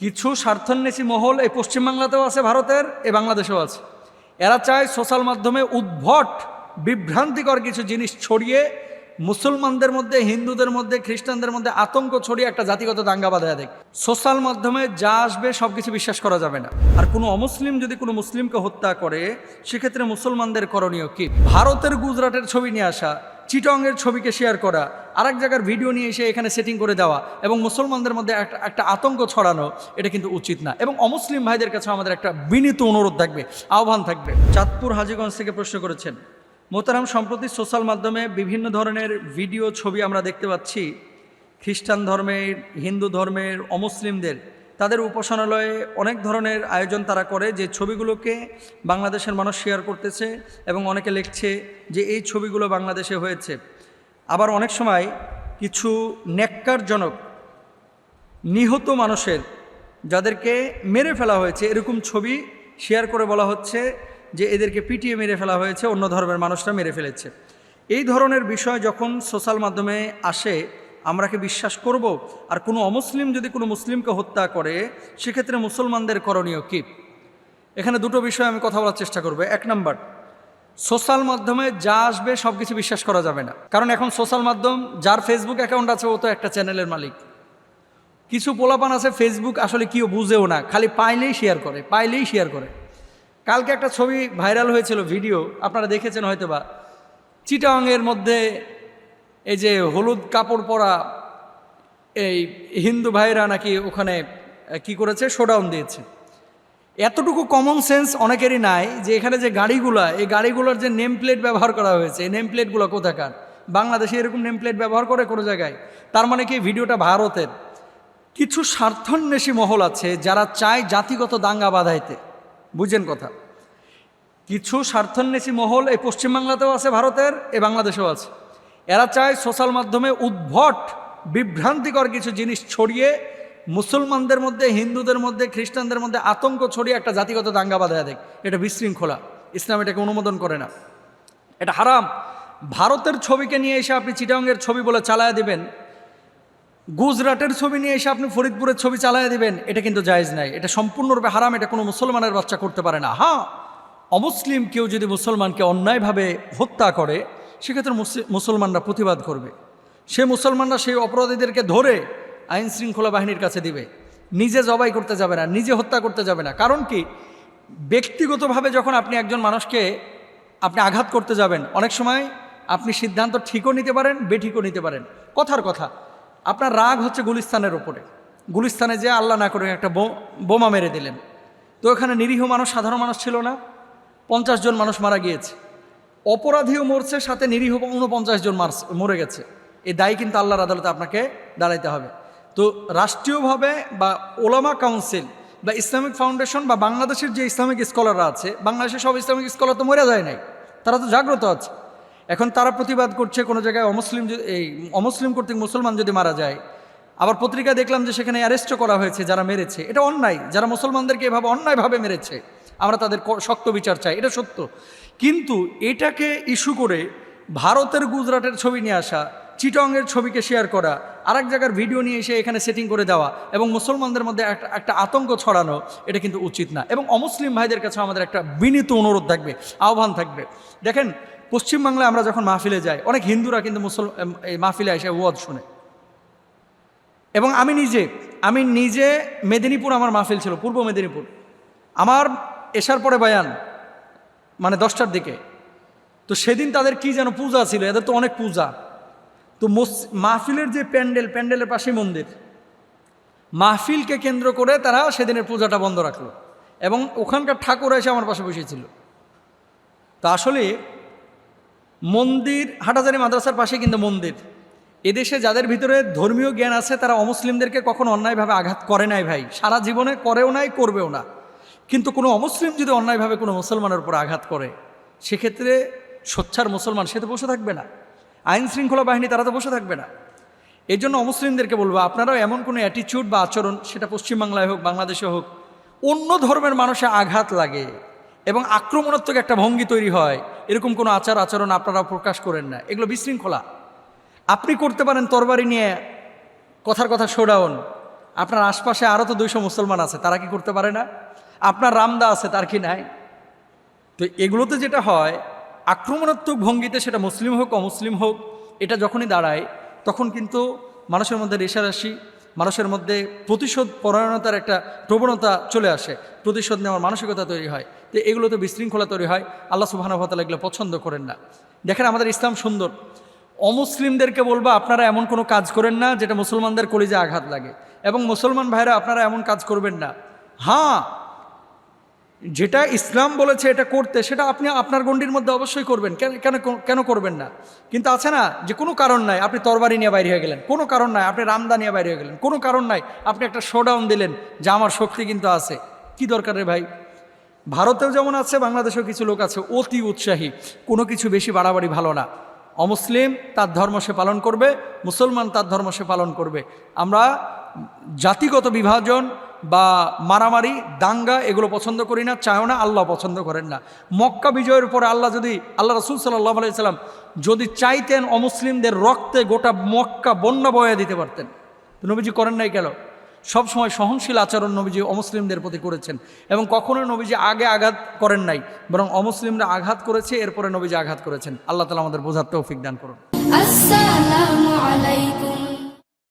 কিছু স্বার্থান্বেষী মহল এই পশ্চিমবাংলাতেও আছে, ভারতের, এ বাংলাদেশেও আছে। এরা চায় সোশ্যাল মাধ্যমে উদ্ভট, বিভ্রান্তিকর কিছু জিনিস ছড়িয়ে মুসলমানদের মধ্যে, হিন্দুদের মধ্যে, খ্রিস্টানদের মধ্যে আতঙ্ক ছড়িয়ে একটা জাতিগত দাঙ্গা বাঁধা দেখ সোশ্যাল মাধ্যমে যা আসবে সব কিছু বিশ্বাস করা যাবে না। আর কোনো অমুসলিম যদি কোনো মুসলিমকে হত্যা করে, সেক্ষেত্রে মুসলমানদের করণীয় কি? ভারতের গুজরাটের ছবি নিয়ে আসা, চিটংয়ের ছবিকে শেয়ার করা আরেক জায়গার ভিডিও নিয়ে এসে এখানে সেটিং করে দেওয়া এবং মুসলমানদের মধ্যে একটা একটা আতঙ্ক ছড়ানো, এটা কিন্তু উচিত না। এবং অমুসলিম ভাইদের কাছে আমাদের একটা বিনীত অনুরোধ থাকবে, আহ্বান থাকবে। চাঁদপুর হাজিগঞ্জ থেকে প্রশ্ন করেছেন মোতারাম সম্প্রতি সোশ্যাল মাধ্যমে বিভিন্ন ধরনের ভিডিও ছবি আমরা দেখতে পাচ্ছি। খ্রিস্টান ধর্মের, হিন্দু ধর্মের, অমুসলিমদের। তাদের উপাসনালয়ে অনেক ধরনের আয়োজন তারা করে যে ছবিগুলোকে বাংলাদেশের মানুষ শেয়ার করতেছে এবং অনেকে লিখছে যে এই ছবিগুলো বাংলাদেশে হয়েছে। আবার অনেক সময় কিছু নেককারজনক নিহত মানুষের যাদেরকে মেরে ফেলা হয়েছে, এরকম ছবি শেয়ার করে বলা হচ্ছে যে এদেরকে পিটিয়ে মেরে ফেলা হয়েছে, অন্য ধর্মের মানুষরা মেরে ফেলেছে। এই ধরনের বিষয় যখন সোশ্যাল মাধ্যমে আসে, আমরা কি বিশ্বাস করব? আর কোনো অমুসলিম যদি কোনো মুসলিমকে হত্যা করে, সেক্ষেত্রে মুসলমানদের করণীয় কী? এখানে দুটো বিষয় আমি কথা বলার চেষ্টা করব। এক নাম্বার সোশ্যাল মাধ্যমে যা আসবে সব কিছু বিশ্বাস করা যাবে না। কারণ এখন সোশ্যাল মাধ্যম, যার ফেসবুক অ্যাকাউন্ট আছে, ও তো একটা চ্যানেলের মালিক। কিছু পোলাপান আছে ফেসবুক আসলে কেউ বুঝেও না। খালি পাইলেই শেয়ার করে, পাইলেই শেয়ার করে। কালকে একটা ছবি ভাইরাল হয়েছিল ভিডিও আপনারা দেখেছেন হয়তো বা চিটাংয়ের মধ্যে এই যে হলুদ কাপড় পরা এই হিন্দু ভাইরা নাকি ওখানে কি করেছে শোডাউন দিয়েছে। এতটুকু কমন সেন্স অনেকেরই নাই যে এখানে যে গাড়িগুলা, এই গাড়িগুলোর যে নেম প্লেট ব্যবহার করা হয়েছে, এই নেম প্লেটগুলো কোথাকার? বাংলাদেশে এরকম নেম প্লেট ব্যবহার করে কোনো জায়গায়? তার মানে কি ভিডিওটা ভারতের? কিছু স্বার্থান্বেষী মহল আছে যারা চায় জাতিগত দাঙ্গা বাধাইতে। বুঝেন কথা। কিছু স্বার্থান্বেষী মহল এই পশ্চিমবাংলাতেও আছে, ভারতের এ বাংলাদেশেও আছে। এরা চায় সোশ্যাল মাধ্যমে উদ্ভট, বিভ্রান্তিকর কিছু জিনিস ছড়িয়ে মুসলমানদের মধ্যে, হিন্দুদের মধ্যে, খ্রিস্টানদের মধ্যে আতঙ্ক ছড়িয়ে একটা জাতিগত দাঙ্গা বাঁধা দেয়। এটা বিশৃঙ্খলা। ইসলাম এটাকে অনুমোদন করে না। এটা হারাম। ভারতের ছবিকে নিয়ে এসে আপনি চিটাঙ্গের ছবি বলে চালায় দিবেন। গুজরাটের ছবি নিয়ে এসে আপনি ফরিদপুরের ছবি চালায় দিবেন। এটা কিন্তু জায়েজ নাই। এটা সম্পূর্ণরূপে হারাম। এটা কোনো মুসলমানের বাচ্চা করতে পারে না। হ্যাঁ অমুসলিম কেউ যদি মুসলমানকে অন্যায়ভাবে হত্যা করে, সেক্ষেত্রে মুসলমানরা প্রতিবাদ করবে। সে মুসলমানরা সেই অপরাধীদেরকে ধরে আইন শৃঙ্খলা বাহিনীর কাছে দিবে। নিজে জবাই করতে যাবে না, নিজে হত্যা করতে যাবে না। কারণ কি? ব্যক্তিগতভাবে যখন আপনি একজন মানুষকে আপনি আঘাত করতে যাবেন, অনেক সময় আপনি সিদ্ধান্ত ঠিকও নিতে পারেন, বেঠিকও নিতে পারেন। কথার কথা, আপনার রাগ হচ্ছে গুলিস্তানের ওপরে গুলিস্তানে যে আল্লাহ না করে একটা বোমা মেরে দিলেন। তো এখানে নিরীহ মানুষ, সাধারণ মানুষ ছিল না। পঞ্চাশ জন মানুষ মারা গিয়েছে। অপরাধীও মরছে, সাথে নিরীহ উনপঞ্চাশ জন মার মরে গেছে। এই দায়ী কিন্তু আল্লাহর আদালতে আপনাকে দাঁড়াইতে হবে। তো রাষ্ট্রীয়ভাবে বা ওলামা কাউন্সিল বা ইসলামিক ফাউন্ডেশন বা বাংলাদেশের যে ইসলামিক স্কলাররা আছে, বাংলাদেশের সব ইসলামিক স্কলার তো মরে যায় নাই, তারা তো জাগ্রত আছে। এখন তারা প্রতিবাদ করছে কোনো জায়গায় অমুসলিম এই অমুসলিম কর্তৃক মুসলমান যদি মারা যায়, আবার পত্রিকায় দেখলাম যে সেখানে অ্যারেস্টও করা হয়েছে যারা মেরেছে, এটা অন্যায়, যারা মুসলমানদেরকে এভাবে অন্যায়ভাবে মেরেছে, আমরা তাদের শক্ত বিচার চাই, এটা সত্য। কিন্তু এটাকে ইস্যু করে ভারতের গুজরাটের ছবি নিয়ে আসা, চিটংয়ের ছবিকে শেয়ার করা আরেক জায়গার ভিডিও নিয়ে এসে এখানে সেটিং করে দেওয়া এবং মুসলমানদের মধ্যে একটা একটা আতঙ্ক ছড়ানো, এটা কিন্তু উচিত না। এবং অমুসলিম ভাইদের কাছে আমাদের একটা বিনীত অনুরোধ থাকবে, আহ্বান থাকবে। দেখেন, পশ্চিমবাংলায় আমরা যখন মাহফিলে যাই, অনেক হিন্দুরা কিন্তু মুসল মাহফিলে এসে ওয়াজ শুনে। এবং আমি নিজে আমি নিজে মেদিনীপুর আমার মাহফিল ছিল, পূর্ব মেদিনীপুর। আমার এসার পরে বায়ান মানে দশটার দিকে। তো সেদিন তাদের কি যেন পূজা ছিল, এদের তো অনেক পূজা। তো মাহফিলের যে প্যান্ডেল, প্যান্ডেলের পাশে মন্দির। মাহফিলকে কেন্দ্র করে তারা সেদিনের পূজাটা বন্ধ রাখল এবং ওখানকার ঠাকুর এসে আমার পাশে বসেছিল। তা আসলে মন্দির, হাটাজারি মাদ্রাসার পাশে কিন্তু মন্দির। এদেশে যাদের ভিতরে ধর্মীয় জ্ঞান আছে, তারা অমুসলিমদেরকে কখনো অন্যায়ভাবে আঘাত করে নাই ভাই। সারা জীবনে করেও নাই, করবেও না। কিন্তু কোনো অমুসলিম যদি অন্যায়ভাবে কোনো মুসলমানের উপর আঘাত করে, সেক্ষেত্রে সোচ্চার মুসলমান সে তো বসে থাকবে না। আইন শৃঙ্খলা বাহিনী তারা তো বসে থাকবে না। এই জন্য অমুসলিমদেরকে বলব, আপনারাও এমন কোনো অ্যাটিটিউড বা আচরণ, সেটা পশ্চিমবাংলায় হোক, বাংলাদেশে হোক, অন্য ধর্মের মানুষে আঘাত লাগে এবং আক্রমণাত্মক একটা ভঙ্গি তৈরি হয়, এরকম কোনো আচার আচরণ আপনারা প্রকাশ করেন না। এগুলো বিশৃঙ্খলা। আপনি করতে পারেন তরবারি নিয়ে কথার কথা শোডাউন আপনার আশপাশে আরও তো দুইশো মুসলমান আছে, তারা কি করতে পারে না? আপনার রামদা আছে, তার কি নাই? তো এগুলোতে যেটা হয় আক্রমণাত্মক ভঙ্গিতে সেটা মুসলিম হোক, অমুসলিম হোক, এটা যখনই দাঁড়ায়, তখন কিন্তু মানুষের মধ্যে রেশারাশি, মানুষের মধ্যে প্রতিশোধ পরায়ণতার একটা প্রবণতা চলে আসে, প্রতিশোধ নেওয়ার মানসিকতা তৈরি হয়। তো এগুলোতে বিশৃঙ্খলা তৈরি হয়, আল্লাহ সুবাহানুভাতালা এগুলো পছন্দ করেন না। দেখেন আমাদের ইসলাম সুন্দর। অমুসলিমদেরকে বলব, আপনারা এমন কোনো কাজ করেন না যেটা মুসলমানদের কলিজে আঘাত লাগে। এবং মুসলমান ভাইরা, আপনারা এমন কাজ করবেন না। হ্যাঁ যেটা ইসলাম বলেছে এটা করতে, সেটা আপনি আপনার গণ্ডির মধ্যে অবশ্যই করবেন। কেন কেন কেন করবেন না? কিন্তু আছে না, যে কোনো কারণ নাই, আপনি তরবারি নিয়ে বাইরে হয়ে গেলেন। কোনো কারণ নাই, আপনি রামদা নিয়ে বাইরে হয়ে গেলেন। কোনো কারণ নাই, আপনি একটা শোডাউন দিলেন, যে আমার শক্তি কিন্তু আছে। কি দরকার রে ভাই? ভারতেও যেমন আছে, বাংলাদেশেও কিছু লোক আছে, অতি উৎসাহী। কোনো কিছু বেশি বাড়াবাড়ি ভালো না। অমুসলিম, তার ধর্ম সে পালন করবে, মুসলমান তার ধর্ম সে পালন করবে। আমরা জাতিগত বিভাজন বা মারামারি, দাঙ্গা এগুলো পছন্দ করি না চাও না, আল্লাহ পছন্দ করেন না। মক্কা বিজয়ের পরে আল্লাহ যদি, আল্লাহ রসুল সাল্লাহ আলাইসাল্লাম যদি চাইতেন অমুসলিমদের রক্তে গোটা মক্কা বন্যা বয়া দিতে পারতেন। নবীজি করেন নাই কেন? সবসময় সহনশীল আচরণ নবীজি অমুসলিমদের প্রতি করেছেন এবং কখনো নবীজি আগে আঘাত করেন নাই, বরং অমুসলিমরা আঘাত করেছে, এরপরে নবীজি আঘাত করেছেন। আল্লাহ তালা আমাদের বোঝার তৌফিক দান করুন। আসসালামু আলাইকুম।